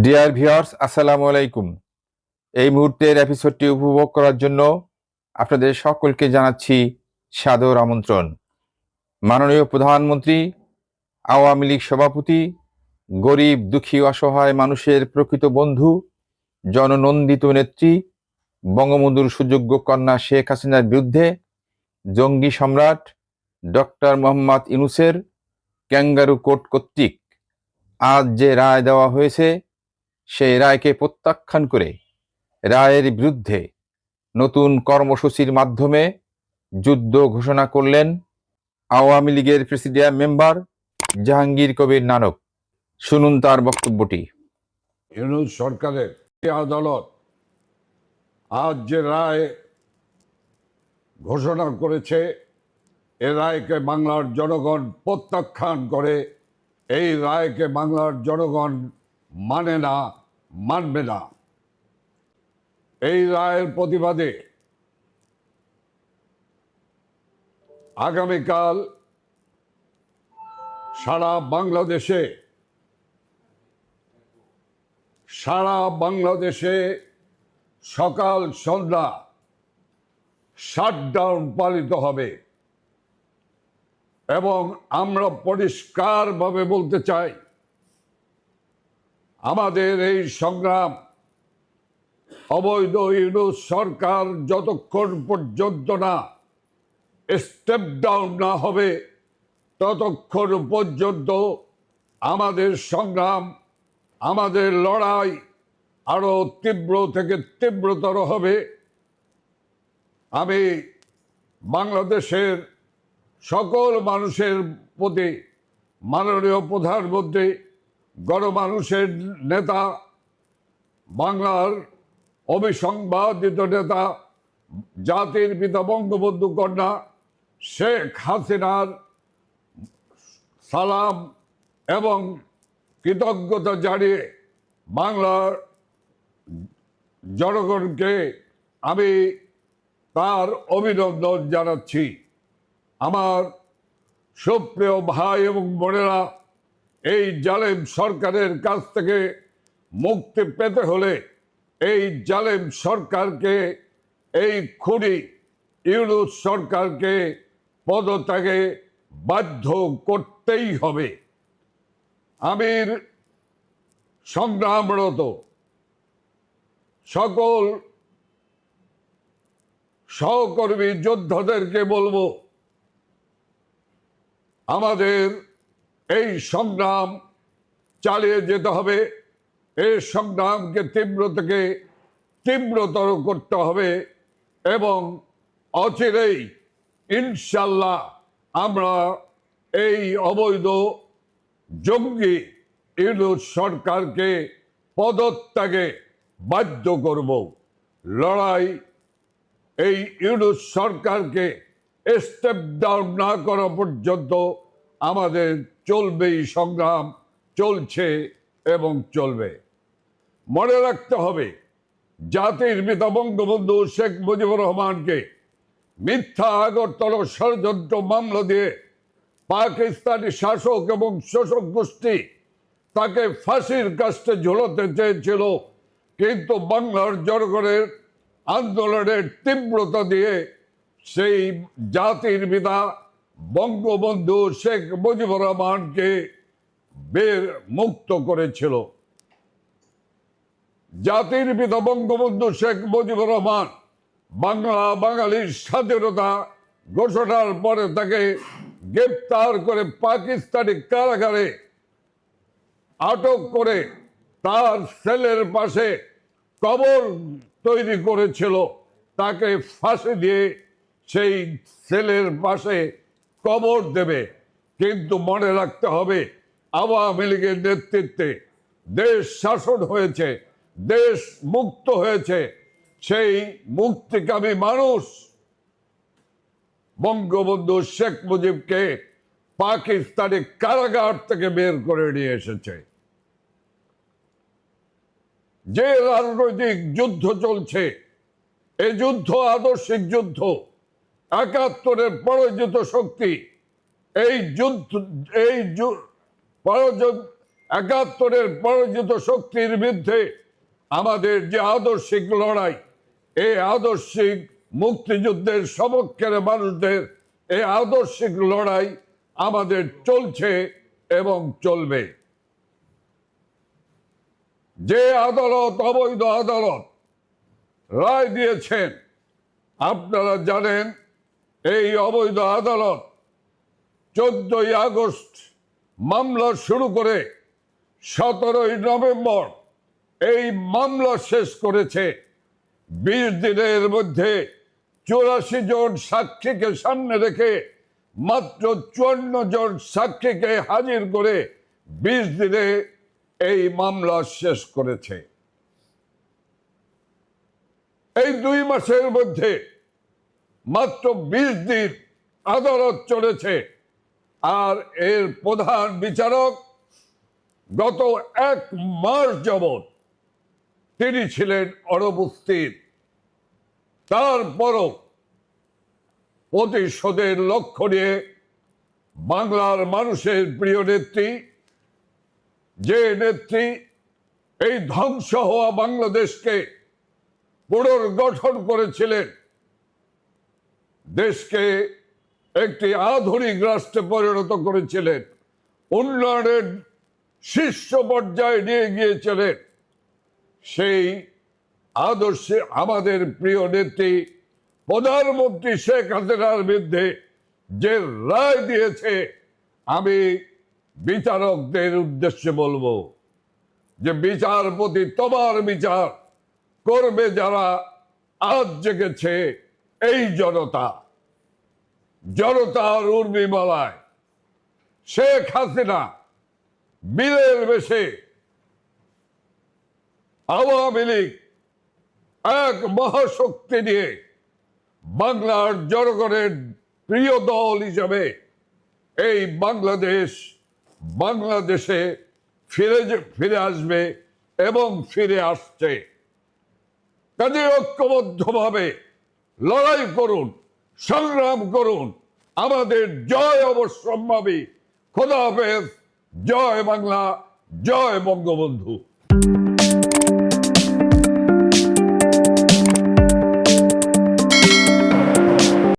Dear viewers আসসালামু আলাইকুম এই মুহূর্তের এপিসোডটি উপভোগ করার জন্য আপনাদের সকলকে জানাচ্ছি সাদর আমন্ত্রণ। মাননীয় প্রধানমন্ত্রী, আওয়ামী লীগ সভাপতি, গরিব, দুঃখী, অসহায় মানুষের প্রকৃত বন্ধু, জননন্দিত নেত্রী, বঙ্গবন্ধুর সুযোগ্য কন্যা শেখ হাসিনার বিরুদ্ধে জঙ্গি সম্রাট ডক্টর মোহাম্মদ ইনুসের ক্যাঙ্গারু কোর্ট কর্তৃক আজ যে রায় দেওয়া হয়েছে সেই রায়কে প্রত্যাখ্যান করে রায়ের বিরুদ্ধে নতুন কর্মসূচির মাধ্যমে যুদ্ধ ঘোষণা করলেন আওয়ামী লীগের প্রেসিডিয়াম মেম্বার জাহাঙ্গীর কবির নানক। শুনুন তার বক্তব্যটি। ইউনুস সরকারের আদালত আজ যে রায় ঘোষণা করেছে, এ রায়কে বাংলার জনগণ প্রত্যাখ্যান করে, এই রায়কে বাংলার জনগণ মানে না মানবে না এই রায়ের প্রতিবাদে আগামীকাল সারা বাংলাদেশে সারা বাংলাদেশে সকাল সন্ধ্যা শাটডাউন পালিত হবে। এবং আমরা পরিষ্কারভাবে বলতে চাই আমাদের এই সংগ্রাম অবৈধ ইউনুস সরকার যতক্ষণ পর্যন্ত না স্টেপ ডাউন না হবে, ততক্ষণ পর্যন্ত আমাদের সংগ্রাম, আমাদের লড়াই আরও তীব্র থেকে তীব্রতর হবে। আমি বাংলাদেশের সকল মানুষের প্রতি, মাননীয় প্রধানমন্ত্রী গণমানুষের নেতা, বাংলার অবিসংবাদিত নেতা, জাতির পিতা বঙ্গবন্ধু কন্যা, শেখ হাসিনার সালাম এবং কৃতজ্ঞতা জানিয়ে বাংলার জনগণকে আমি তার অভিনন্দন জানাচ্ছি। আমার সুপ্রিয় ভাই এবং বোনেরা এই জালেম সরকারের কাছ থেকে মুক্তি পেতে হলে এই জালেম সরকারকে, এই খুনি ইউনুস সরকারকে পদত্যাগে বাধ্য করতেই হবে। আমির সংগ্রামরত সকল সহকর্মী যোদ্ধাদেরকে বলব, আমাদের এই সংগ্রাম চালিয়ে যেতে হবে। এই সংগ্রামকে তীব্র থেকে তীব্রতর করতে হবে এবং অচিরেই ইনশাল্লাহ আমরা এই অবৈধ জঙ্গি ইউনুস সরকারকে পদত্যাগে বাধ্য করব। লড়াই এই ইউনুস সরকারকে স্টেপ ডাউন না করা পর্যন্ত আমাদের চলবেই সংগ্রাম, চলছে এবং চলবে। মনে রাখতে হবে, জাতির পিতা বঙ্গবন্ধু শেখ মুজিবুর রহমানকে মিথ্যা আগরতলা ষড়যন্ত্র মামলা দিয়ে পাকিস্তানি শাসক এবং শোষক গোষ্ঠী তাকে ফাঁসির কাস্টে ঝোলাতে চেয়েছিল, কিন্তু বাংলার জনগণের আন্দোলনের তীব্রতা দিয়ে সেই জাতির পিতা বঙ্গবন্ধু শেখ মুজিবুর রহমানকে বের মুক্ত করেছিল। জাতির পিতা বঙ্গবন্ধু শেখ মুজিবুর রহমান বাংলা, বাঙালির স্বাধীনতা ঘোষণার পরে তাকে গ্রেপ্তার করে পাকিস্তানি কারাগারে আটক করে তার সেলের পাশে কবর তৈরি করেছিল। তাকে ফাঁসি দিয়ে সেই সেলের পাশে কবর দেবে। কিন্তু মনে রাখতে হবে, আওয়ামী লীগের নেতৃত্বে দেশ শাসন হয়েছে, দেশ মুক্ত হয়েছে। সেই মুক্তিকামী মানুষ বঙ্গবন্ধু শেখ মুজিবকে পাকিস্তানি কারাগার থেকে বের করে নিয়ে এসেছে। যে রাজনৈতিক যুদ্ধ চলছে এই যুদ্ধ আদর্শিক যুদ্ধ একাত্তরের পরাজিত শক্তি। এই যুদ্ধ, এই একাত্তরের পরাজিত শক্তির বিরুদ্ধে আমাদের যে আদর্শিক লড়াই, এই আদর্শিক মুক্তিযুদ্ধের সপক্ষের মানুষদের এই আদর্শিক লড়াই আমাদের চলছে এবং চলবে। যে আদালত, অবৈধ আদালত রায় দিয়েছেন, আপনারা জানেন এই অবৈধ আদালত চোদ্দই আগস্ট মামলা শুরু করে সতেরোই নভেম্বর এই মামলা শেষ করেছে। বিশ দিনের মধ্যে চুরাশি জন সাক্ষীকে সামনে রেখে মাত্র চুয়ান্ন জন সাক্ষীকে হাজির করে বিশ দিনে এই মামলা শেষ করেছে। এই দুই মাসের মধ্যে মাত্র বিশ দিন আদালত চলেছে। আর এর প্রধান বিচারক গত এক মাস যাবৎ তিনি ছিলেন অনুপস্থিত। তারপরও প্রতিশোধের লক্ষ্য নিয়ে বাংলার মানুষের প্রিয় নেত্রী, যে নেত্রী এই ধ্বংস হওয়া বাংলাদেশকে পুনর্গঠন করেছিলেন দেশকে একটি আধুনিক রাষ্ট্রে পরিণত করেছিলেন। উন্নয়নের শীর্ষ পর্যায়ে নিয়ে গিয়েছিলেন। সেই আদর্শে আমাদের প্রিয় নেত্রী প্রধানমন্ত্রী শেখ হাসিনার বিরুদ্ধে যে রায় দিয়েছে, আমি বিচারকদের উদ্দেশ্যে বলব যে বিচারপতি তোমার বিচার করবে যারা আজ জেগেছে এই জনতা। জনতার উর্মিমালায় শেখ হাসিনা বীরের বেশে আওয়ামী লীগ এক মহাশক্তি নিয়ে বাংলার জনগণের প্রিয় দল হিসাবে এই বাংলাদেশ বাংলাদেশে ফিরে ফিরে আসবে এবং ফিরে আসছে। কাজে ঐক্যবদ্ধভাবে লড়াই করুন। সংগ্রাম করুন। আমাদের জয় অবশ্যম্ভাবী। খোদা হাফেজ। জয় বাংলা। জয় বঙ্গবন্ধু।